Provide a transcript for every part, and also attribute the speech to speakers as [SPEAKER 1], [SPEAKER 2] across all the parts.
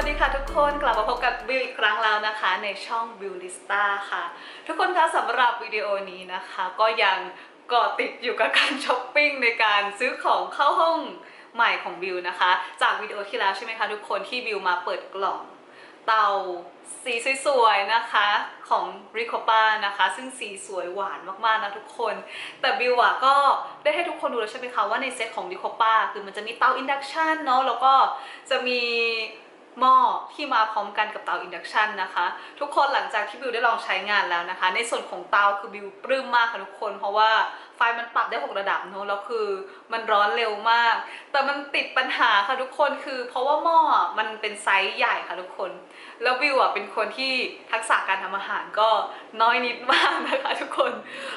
[SPEAKER 1] วัสดีค่ะทุกคนกลับมาพบกับบิวอีกครั้งแล้วนะคะ ในช่องบิวลิสตาค่ะ ทุกคนคะสำหรับวิดีโอนี้นะคะ ก็ยังเกาะติดอยู่กับการช้อปปิ้งในการซื้อของเข้าห้องใหม่ของบิวนะคะ จากวิดีโอที่แล้วใช่ไหมคะทุกคนที่บิวมาเปิดกล่องเตาสีสวยๆนะคะของ r i c o p a นะคะ ซึ่งสีสวยหวานมากๆนะทุกคน แต่บิวอะก็ได้ให้ทุกคนดูแล้วใช่ไหมคะว่าในเซตของ r i c o p a คือมันจะมีเตาอินดักชันเนาะแล้วก็จะมี หม้อที่มาพร้อมกันกับเตาอินดักชันนะคะ ทุกคนหลังจากที่บิวได้ลองใช้งานแล้วนะคะ ในส่วนของเตาคือบิวปลื้มมากค่ะทุกคน เพราะว่าไฟมันปรับได้ 6 ระดับเนอะแล้วคือมันร้อนเร็วมาก แต่มันติดปัญหาค่ะทุกคนคือ เพราะว่าหม้อมันเป็นไซส์ใหญ่ค่ะทุกคน แล้วบิวอะเป็นคนที่ทักษะการทำอาหารก็น้อยนิดมากนะคะทุกคน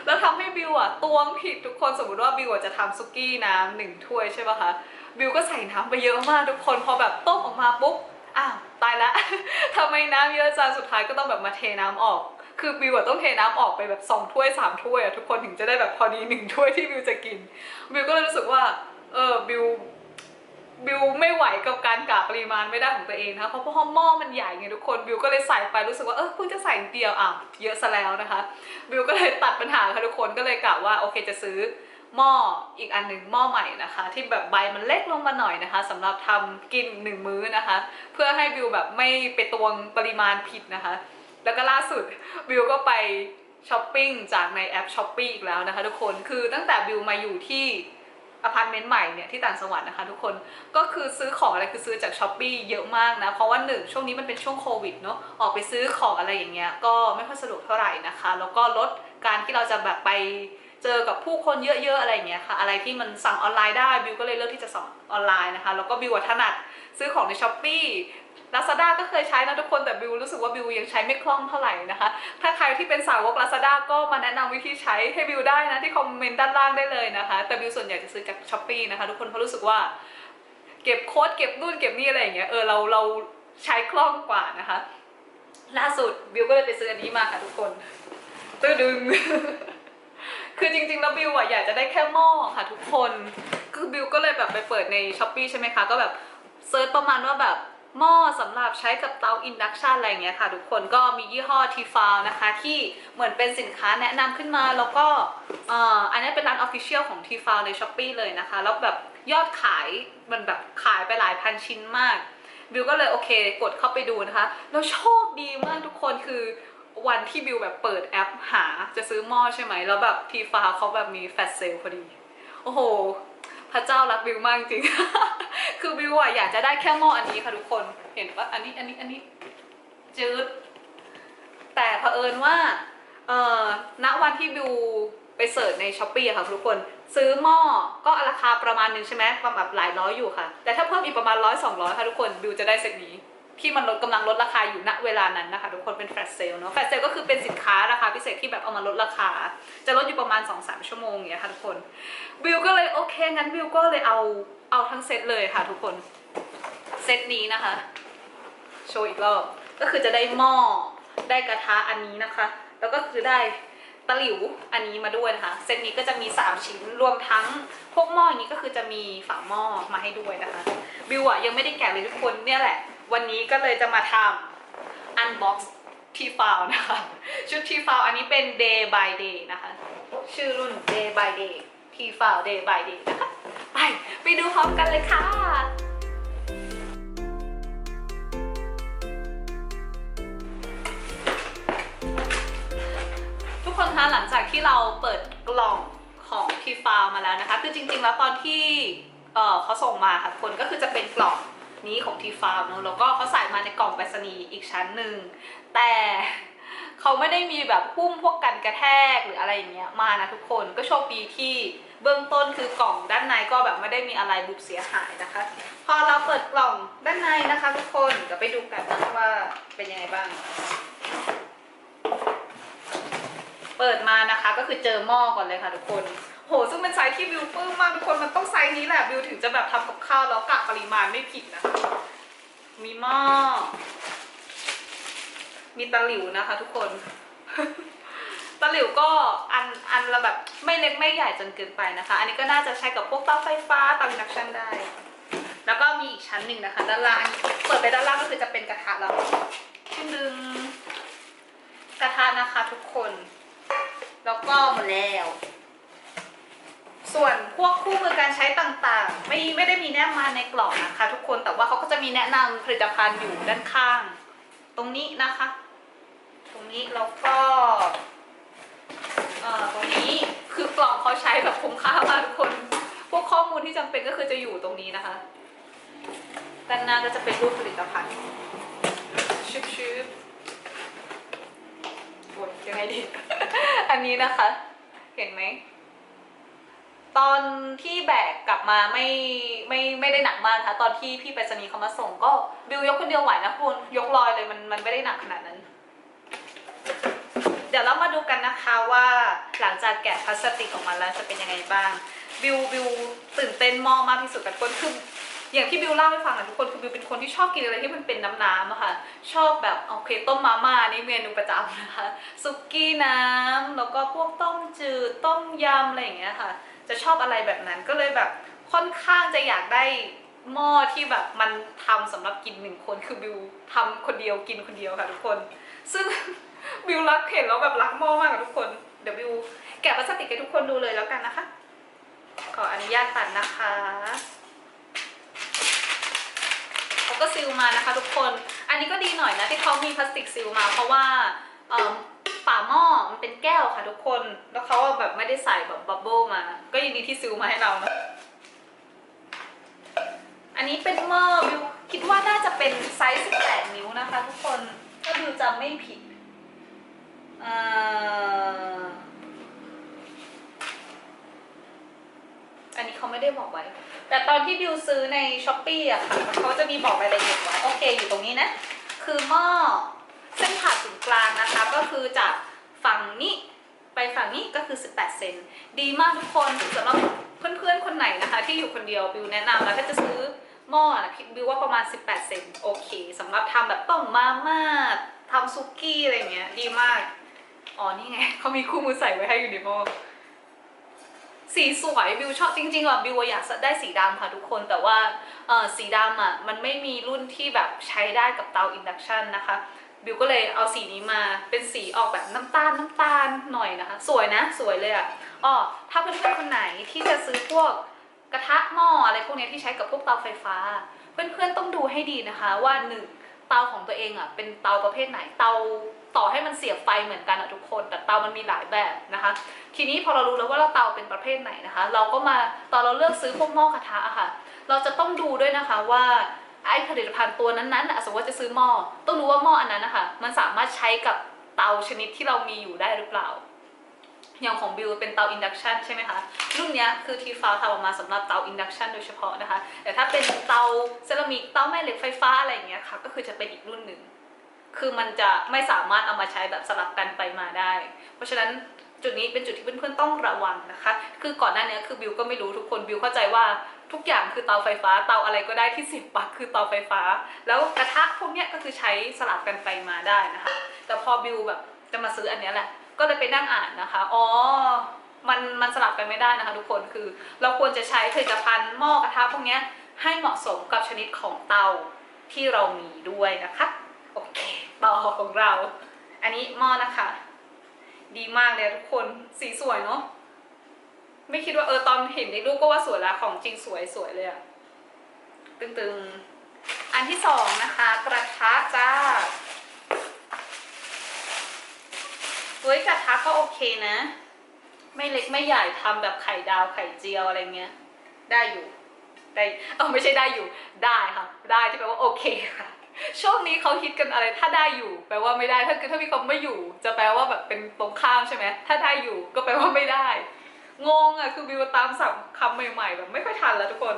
[SPEAKER 1] แล้วทำให้บิวอะตวงผิดทุกคนสมมติว่าบิวอะจะทำซุกี้น้ำหนึ่งถ้วยใช่ป่ะคะบิวก็ใส่น้ำไปเยอะมากทุกคนพอแบบต้มออกมาปุ๊บ อ้าวตายละ ทำไมน้ำเยอะจังสุดท้ายก็ต้องแบบมาเทน้ำออก คือบิวต้องเทน้ำออกไปแบบสองถ้วยสามถ้วยอะทุกคนถึงจะได้แบบพอดีหนึ่งถ้วยที่บิวจะกิน บิวก็เลยรู้สึกว่าเออบิวบิวไม่ไหวกับการกะปริมาณไม่ได้ของตัวเองนะคะเพราะเพราะหม้อมันใหญ่ไงทุกคนบิวก็เลยใส่ไปรู้สึกว่าเออเพิ่งจะใส่เดียวอะเยอะซะแล้วนะคะบิวก็เลยตัดปัญหาค่ะทุกคนก็เลยกะว่าโอเคจะซื้อ หม้ออีกอันหนึ่งหม้อใหม่นะคะ ที่แบบใบมันเล็กลงมาหน่อยนะคะสำหรับทำกินหนึ่งมื้อนะคะ เพื่อให้บิวแบบไม่ไปตวงปริมาณผิดนะคะ แล้วก็ล่าสุดบิวก็ไปช้อปปิ้งจากในแอปช้อปปี้อีกแล้วนะคะ ทุกคนคือตั้งแต่บิวมาอยู่ที่อพาร์ตเมนต์ใหม่เนี่ยที่ต่างจังหวัดนะคะ ทุกคนก็คือซื้อของอะไรคือซื้อจากช้อปปีเยอะมากนะ เพราะว่าหนึ่งช่วงนี้มันเป็นช่วงโควิดเนาะออกไปซื้อของอะไรอย่างเงี้ยก็ไม่ค่อยสะดวกเท่าไหร่นะคะ แล้วก็ลดการที่เราจะแบบไป เจอกับผู้คนเยอะๆอะไรอย่างเงี้ยค่ะ อะไรที่มันสั่งออนไลน์ได้บิวก็เลยเลือกที่จะสั่งออนไลน์นะคะ แล้วก็บิวถนัดซื้อของในช้อปปี้ Lazada ก็เคยใช้นะทุกคนแต่บิวรู้สึกว่าบิวยังใช้ไม่คล่องเท่าไหร่นะคะ ถ้าใครที่เป็นสาวก Lazada ก็มาแนะนำวิธีใช้ให้บิวได้นะที่คอมเมนต์ด้านล่างได้เลยนะคะ แต่บิวส่วนใหญ่จะซื้อจากช้อปปีนะคะทุกคนเพราะรู้สึกว่า เก็บโค้ดเก็บนู่นเก็บนี่อะไรอย่างเงี้ยเออเราเราใช้คล่องกว่านะคะ ล่าสุดบิวก็เลยไปซื้ออันนี้มาค่ะทุกคนตื้อดึง คือจริงๆแล้วบิวอะอยากจะได้แค่หม้อค่ะทุกคน คือบิวก็เลยแบบไปเปิดในช้อปปีใช่ไหมคะ ก็แบบเซิร์ชประมาณว่าแบบหม้อสำหรับใช้กับเตาอินดักชันอะไรอย่างเงี้ยค่ะ ทุกคนก็มียี่ห้อทีฟาวนะคะ ที่เหมือนเป็นสินค้าแนะนำขึ้นมาแล้วก็เอ่ออันนี้เป็นร้านออฟฟิเชียลของทีฟาวในช้อปปีเลยนะคะ แล้วแบบยอดขายมันแบบขายไปหลายพันชิ้นมากบิวก็เลยโอเค กดเข้าไปดูนะคะ แล้วโชคดีมากทุกคนคือ วันที่บิวแบบเปิดแอปหาจะซื้อหม้อใช่ไหม แล้วแบบทีฟ้าเขาแบบมีแฟลชเซลพอดี โอ้โห พระเจ้ารักบิวมากจริง คือบิวอะอยากจะได้แค่หม้ออันนี้ค่ะทุกคน เห็นปะอันนี้อันนี้อันนี้จืด แต่เผอิญว่า เอ่อ ณ วันที่บิวไปเสิร์ชในช้อปปี้ค่ะทุกคน ซื้อหม้อก็ราคาประมาณนึงใช่ไหมประมาณหลายร้อยอยู่ค่ะ แต่ถ้าเพิ่มอีกประมาณร้อยสองร้อยค่ะทุกคนบิวจะได้เซตนี้ ที่มันลดกำลังลดราคาอยู่ณเวลานั้นนะคะทุกคนเป็นแฟลชเซลเนาะแฟลชเซลก็คือเป็นสินค้าราคาพิเศษที่แบบเอามาลดราคา จะลดอยู่ประมาณ 2-3 ชั่วโมงอย่างเงี้ยค่ะทุกคนบิวก็เลยโอเคงั้นบิวก็เลยเอาเอาทั้งเซตเลยค่ะทุกคนเซตนี้นะคะโชว์อีกรอบก็คือจะได้หม้อได้กระทะอันนี้นะคะ แล้วก็คือได้ตะหลิวอันนี้มาด้วยนะคะเซตนี้ก็จะมี 3 ชิ้นรวมทั้งพวกหม้ออย่างนี้ก็คือจะมีฝาหม้อมาให้ด้วยนะคะบิวอะยังไม่ได้แกะเลยทุกคนเนี่ยแหละ วันนี้ก็เลยจะมาทำ unbox ทีฟาวนะคะ ชุดทีฟาวอันนี้เป็น day by day นะคะ ชื่อรุ่น day by day ทีฟาว day by day นะคะ ไป ไปดูพร้อมกันเลยค่ะทุกคนคะหลังจากที่เราเปิดกล่องของทีฟาวมาแล้วนะคะ คือจริงๆ แล้วตอนที่เอ่อเขาส่งมาค่ะคนก็คือจะเป็นกล่อง นี้ของทีฟาวเนอะแล้วก็เขาใส่มาในกล่องไปรษณีย์อีกชั้นหนึ่งแต่เขาไม่ได้มีแบบหุ้มพวกกันกระแทกหรืออะไรอย่างเงี้ยมานะทุกคนก็โชคดีที่เบื้องต้นคือกล่องด้านในก็แบบไม่ได้มีอะไรบุบเสียหายนะคะ พอเราเปิดกล่องด้านในนะคะ ทุกคนเดี๋ยวไปดูกันนะว่าเป็นยังไงบ้าง เปิดมานะคะก็คือเจอหม้อก่อนเลยค่ะทุกคน โหซึ่งเป็นไซส์ที่บิวปลื้มมากทุกคนมันต้องไซส์นี้แหละบิวถึงจะแบบทำกับข้าวแล้วกะปริมาณไม่ผิดนะคะมีหม้อมีตะหลิวนะคะทุกคนตะหลิวก็อันอันละแบบไม่เล็กไม่ใหญ่จนเกินไปนะคะ อันนี้ก็น่าจะใช้กับพวกเตาไฟฟ้าเตาอินดักชันได้ แล้วก็มีอีกชั้นหนึ่งนะคะด้านล่างเปิดไปด้านล่างก็คือจะเป็นกระทะแล้วชิ้นหนึ่งกระทะนะคะทุกคน แล้วก็หมดแล้ว ส่วนพวกคู่มือการใช้ต่างๆ ไม่ไม่ได้มีแนบมาในกล่องนะคะ ทุกคนแต่ว่าเขาก็จะมีแนะนำผลิตภัณฑ์อยู่ด้านข้าง ตรงนี้นะคะ ตรงนี้แล้วก็เอ่อตรงนี้คือกล่องเขาใช้แบบคุ้มค่ามากทุกคน พวกข้อมูลที่จำเป็นก็คือจะอยู่ตรงนี้นะคะด้านหน้าก็จะเป็นรูปผลิตภัณฑ์ชืบชืบโอ้ยยังไงดี อันนี้นะคะ เห็นไหม ตอนที่แบกกลับมาไม่ไม่ไม่ได้หนักมากนะคะตอนที่พี่ไปรษณีย์เขามาส่งก็บิวยกคนเดียวไหวนะคุณยกลอยเลยมันมันไม่ได้หนักขนาดนั้น เดี๋ยวเรามาดูกันนะคะว่าหลังจากแกะพลาสติกออกมาแล้วจะเป็นยังไงบ้าง บิวบิวตื่นเต้นมากมากที่สุดแต่คนคืออย่างที่บิวเล่าให้ฟังอะทุกคนคือบิวเป็นคนที่ชอบกินอะไรที่มันเป็นน้ำน้ำๆอะค่ะ ชอบแบบโอเคต้มมาม่านี่เมนูประจำนะคะซุกี้น้ำแล้วก็พวกต้มจืดต้มยำอะไรอย่างเงี้ยค่ะ จะชอบอะไรแบบนั้นก็เลยแบบค่อนข้างจะอยากได้หม้อที่แบบมันทำสำหรับกินหนึ่งคนคือบิวทำคนเดียวกินคนเดียวค่ะทุกคน ซึ่งบิวรักเห็นแล้วแบบรักหม้อมากอะทุกคนเดี๋ยวบิวแกะพลาสติกให้ทุกคนดูเลยแล้วกันนะคะ ขออนุญาตตัดนะคะเขาก็ซิลมานะคะ ทุกคน อันนี้ก็ดีหน่อยนะที่เขามีพลาสติกซิลมา เพราะว่า ฝาหม้อมันเป็นแก้วค่ะทุกคน แล้วเขาแบบไม่ได้ใส่แบบบับเบิ้ลมา ก็ยังดีที่ซิลมาให้เรานะอันนี้เป็นหม้อบิวคิดว่าน่าจะเป็นไซส์ 18 นิ้วนะคะ ทุกคนถ้าบิวจำไม่ผิดอันนี้เขาไม่ได้บอกไว้ แต่ตอนที่บิวซื้อในช้อปปี้อะค่ะเขาจะมีบอกรายละเอียดไว้โอเคอยู่ตรงนี้นะ คือหม้อ เส้นผ่าศูนย์กลางนะคะ ก็คือจากฝั่งนี้ไปฝั่งนี้ก็คือ 18 เซน ดีมากทุกคนสำหรับเพื่อนๆ คนไหนนะคะ ที่อยู่คนเดียวบิวแนะนำแล้วถ้าจะซื้อหม้อนะบิวว่าประมาณ 18 เซนโอเคสำหรับทำแบบต้มมาม่าทำซุกี้อะไรเงี้ยดีมาก อ๋อนี่ไงเขามีคู่มือใส่ไว้ให้อยู่ในหม้อสีสวยบิวชอบจริงๆอะบิวอยากได้สีดำค่ะทุกคนแต่ว่าเออสีดำอะมันไม่มีรุ่นที่แบบใช้ได้กับเตาอินดักชันนะคะ บิวก็เลยเอาสีนี้มาเป็นสีออกแบบน้ำตาลน้ำตาลหน่อยนะคะ สวยนะสวยเลยอะอ๋อถ้าเพื่อนๆคนไหนที่จะซื้อพวกกระทะหม้ออะไรพวกนี้ที่ใช้กับพวกเตาไฟฟ้า เพื่อนๆต้องดูให้ดีนะคะ ว่าหนึ่งเตาของตัวเองอะเป็นเตาประเภทไหนเตาต่อให้มันเสียบไฟเหมือนกันอะทุกคน แต่เตามันมีหลายแบบนะคะ ทีนี้พอเรารู้แล้วว่าเราเตาเป็นประเภทไหนนะคะ เราก็มาตอนเราเลือกซื้อพวกหม้อกระทะอะค่ะ เราจะต้องดูด้วยนะคะว่า ไอ้ผลิตภัณฑ์ตัวนั้นๆสมมติว่าจะซื้อหม้อต้องรู้ว่าหม้ออันนั้นนะคะมันสามารถใช้กับเตาชนิดที่เรามีอยู่ได้หรือเปล่า อย่างของบิวเป็นเตาอินดักชันใช่ไหมคะรุ่นนี้คือทีฟาวทำออกมาสำหรับเตาอินดักชันโดยเฉพาะนะคะ แต่ถ้าเป็นเตาเซรามิกเตาแม่เหล็กไฟฟ้าอะไรอย่างเงี้ยค่ะก็คือจะเป็นอีกรุ่นหนึ่งคือมันจะไม่สามารถเอามาใช้แบบสลับกันไปมาได้ เพราะฉะนั้นจุดนี้เป็นจุดที่เพื่อนๆต้องระวังนะคะ คือก่อนหน้านี้คือบิวก็ไม่รู้ทุกคนบิวเข้าใจว่า ทุกอย่างคือเตาไฟฟ้าเตาอะไรก็ได้ที่เสียบปลั๊กคือเตาไฟฟ้า แล้วกระทะพวกเนี้ยก็คือใช้สลับกันไปมาได้นะคะ แต่พอบิวแบบจะมาซื้ออันเนี้ยแหละ ก็เลยไปนั่งอ่านนะคะ อ๋อ มันมันสลับกันไม่ได้นะคะทุกคนคือ เราควรจะใช้ผลิตภัณฑ์หม้อกระทะพวกเนี้ยให้เหมาะสมกับชนิดของเตาที่เรามีด้วยนะคะโอเคต่อของเรา อันนี้หม้อนะคะ ดีมากเลยทุกคนสีสวยเนาะ ไม่คิดว่าเออตอนเห็นในรูปก็ว่าสวยแล้วของจริงสวยสวยเลยอะตึงๆ อันที่สองนะคะ กระทะจ้าเฮ้ยกระทะก็โอเคนะ ไม่เล็กไม่ใหญ่ทำแบบไข่ดาวไข่เจียวอะไรเงี้ย ได้อยู่ได้เออไม่ใช่ได้อยู่ได้ค่ะ ได้ที่แปลว่าโอเคค่ะช่วงนี้เขาฮิตกันอะไร ถ้าได้อยู่ แปลว่าไม่ได้ ถ้าคือถ้ามีคำไม่อยู่ จะแปลว่าแบบเป็นตรงข้ามใช่ไหมถ้าได้อยู่ก็แปลว่าไม่ได้ งงอะคือบิวตามสับคำใหม่ๆแบบไม่ค่อยทันแล้วทุกคน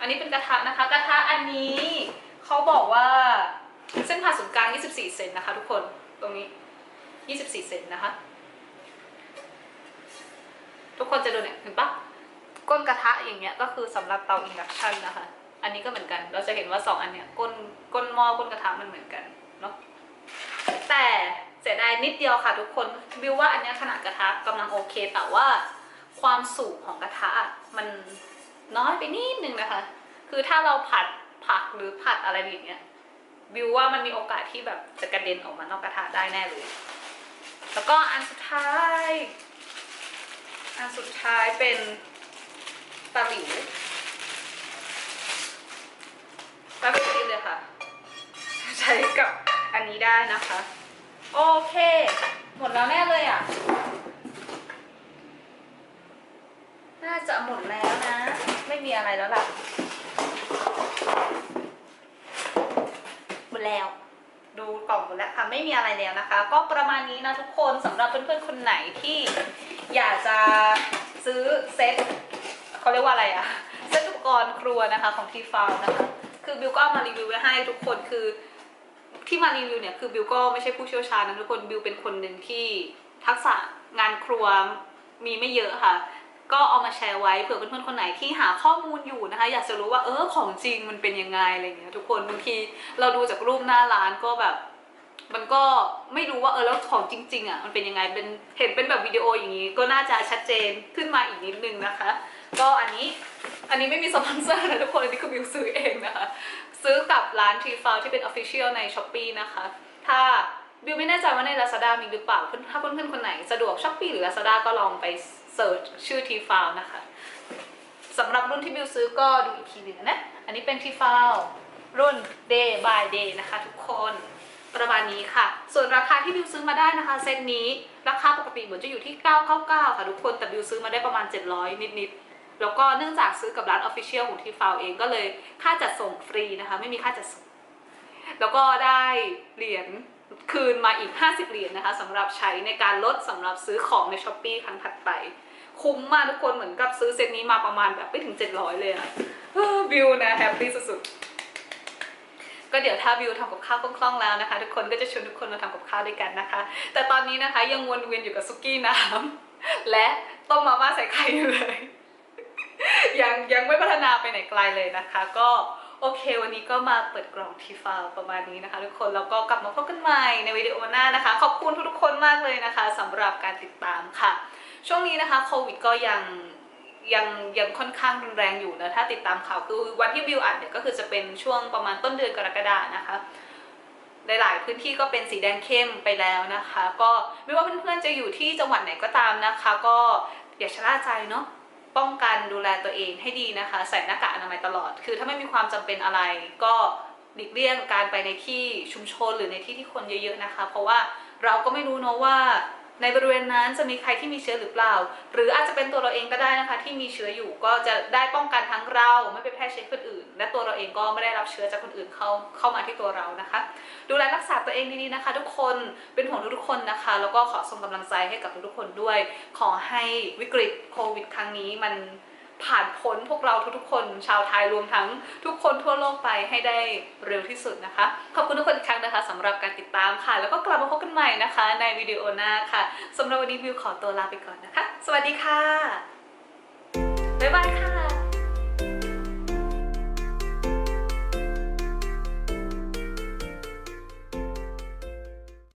[SPEAKER 1] อันนี้เป็นกระทะนะคะ กระทะอันนี้เขาบอกว่าเส้นผ่าศูนย์กลาง 24 เซนนะคะ ทุกคนตรงนี้ 24 เซนนะคะ ทุกคนจะดูเนี่ยเห็นปะก้นกระทะอย่างเงี้ยก็คือสำหรับเตาอินดักชันนะคะ อันนี้ก็เหมือนกัน เราจะเห็นว่าสองอันเนี้ยก้นก้นหม้อก้นกระทะมันเหมือนกันเนาะแต่เสียดายนิดเดียวค่ะทุกคนบิวว่าอันเนี้ยขนาดกระทะกำลังโอเคแต่ว่า ความสูงของกระทะมันน้อยไปนิดนึงนะคะ คือถ้าเราผัดผักหรือผัดอะไรอย่างเงี้ยบิวว่ามันมีโอกาสที่แบบจะกระเด็นออกมานอกกระทะได้แน่เลย แล้วก็อันสุดท้าย อันสุดท้ายเป็นตะหลิวตะหลิวนี่เลยค่ะ ใช้กับอันนี้ได้นะคะ โอเค หมดแล้วแน่เลยอะ น่าจะหมดแล้วนะ ไม่มีอะไรแล้วล่ะ หมดแล้ว ดูกล่องหมดแล้วค่ะ ไม่มีอะไรแล้วนะคะ ก็ประมาณนี้นะทุกคนสำหรับเพื่อนๆคนไหนที่อยากจะซื้อเซ็ตเขาเรียกว่าอะไรอะเซ็ตอุปกรณ์ครัวนะคะของทีฟาวนะคะ คือบิวก็เอามารีวิวไว้ให้ทุกคนคือที่มารีวิวเนี่ยคือบิวก็ไม่ใช่ผู้เชี่ยวชาญนะทุกคนบิวเป็นคนหนึ่งที่ทักษะงานครัวมีไม่เยอะค่ะ ก็เอามาแชร์ไว้เผื่อเพื่อนๆคนไหนที่หาข้อมูลอยู่นะคะ อยากจะรู้ว่าเออของจริงมันเป็นยังไงอะไรอย่างเงี้ยทุกคนบางทีเราดูจากรูปหน้าร้านก็แบบมันก็ไม่รู้ว่าเออแล้วของจริง ๆอะมันเป็นยังไงเป็นเห็นเป็นแบบวิดีโออย่างนี้ ก็น่าจะชัดเจนขึ้นมาอีกนิดนึงนะคะ ก็อันนี้อันนี้ไม่มีสปอนเซอร์นะทุกคนอันนี้คือบิวซื้อเองนะคะ ซื้อกับร้านทีฟาวที่เป็น Official ใน s h อ p e e นะคะ ถ้าบิวไม่แน่ใจว่าใน Lazada มีหรือเปล่าถ้าเพื่อนๆคนไหนสะดวก s h อ p e e หรือ Lazada ก็ลองไป เสิร์ชชื่อทีฟาวนะคะสำหรับรุ่นที่บิวซื้อก็ดูอีกทีหนึ่งนะ อันนี้เป็นทีฟาวรุ่น Day by Day นะคะทุกคนประมาณนี้ค่ะ ส่วนราคาที่บิวซื้อมาได้นะคะ เซตนี้ราคาปกติเหมือนจะอยู่ที่ 999 ค่ะทุกคน แต่บิวซื้อมาได้ประมาณ 700 นิดๆ แล้วก็เนื่องจากซื้อกับร้าน Official ของทีฟาวเองก็เลยค่าจัดส่งฟรีนะคะ ไม่มีค่าจัดส่ง แล้วก็ได้เหรียญ คืนมาอีก 50 เหรียญนะคะสำหรับใช้ในการลดสำหรับซื้อของใน s h อ p e e ครั้งถัดไป คุ้มมากทุกคนเหมือนกับซื้อเซตนี้มาประมาณแบบไม่ถึง 700 เลยอะวิวนะแฮปปี้สุดๆ ก็เดี๋ยวถ้าบิวทำกับข้าวคล่องๆแล้วนะคะ ทุกคนก็จะชวนทุกคนมาทำกับข้าวด้วยกันนะคะ แต่ตอนนี้นะคะยังวนเวียนอยู่กับซุกี้น้ำและต้มมาม่าใส่ไข่อยู่เลยยังยังไม่พัฒนาไปไหนไกลเลยนะคะ ก็ โอเค วันนี้ก็มาเปิดกล่องทีฟาประมาณนี้นะคะ ทุกคนแล้วก็กลับมาพบกันใหม่ในวิดีโอหน้านะคะ ขอบคุณทุกๆคนมากเลยนะคะสำหรับการติดตามค่ะ ช่วงนี้นะคะโควิดก็ยังยังยังค่อนข้างรุนแรงอยู่นะถ้าติดตามข่าวคือวันที่บิวอัดเนี่ยก็คือจะเป็นช่วงประมาณต้นเดือนกรกฎานะคะหลายๆพื้นที่ก็เป็นสีแดงเข้มไปแล้วนะคะ ก็ไม่ว่าเพื่อนๆจะอยู่ที่จังหวัดไหนก็ตามนะคะ ก็อย่าชะล่าใจเนาะ ป้องกันดูแลตัวเองให้ดีนะคะ ใส่หน้ากากอนามัยตลอด คือถ้าไม่มีความจำเป็นอะไรก็หลีกเลี่ยงการไปในที่ชุมชนหรือในที่ที่คนเยอะๆนะคะ เพราะว่าเราก็ไม่รู้เนาะว่า ในบริเวณนั้นจะมีใครที่มีเชื้อหรือเปล่า หรืออาจจะเป็นตัวเราเองก็ได้นะคะ ที่มีเชื้ออยู่ก็จะได้ป้องกันทั้งเราไม่ไปแพร่เชื้อคนอื่น และตัวเราเองก็ไม่ได้รับเชื้อจากคนอื่นเข้าเข้ามาที่ตัวเรานะคะ ดูแลรักษาตัวเองดีๆนะคะ ทุกคนเป็นห่วงทุกๆคนนะคะ แล้วก็ขอส่งกำลังใจให้กับทุกๆคนด้วย ขอให้วิกฤตโควิด ครั้งนี้มัน ผ่านพ้นพวกเราทุกๆ คนชาวไทยรวมทั้งทุกคนทั่วโลกไปให้ได้เร็วที่สุดนะคะ ขอบคุณทุกคนอีกครั้งนะคะสำหรับการติดตามค่ะ แล้วก็กลับมาพบกันใหม่นะคะ ในวิดีโอหน้าค่ะสำหรับวันนี้วิวขอตัวลาไปก่อนนะคะ สวัสดีค่ะบ๊ายบายค่ะ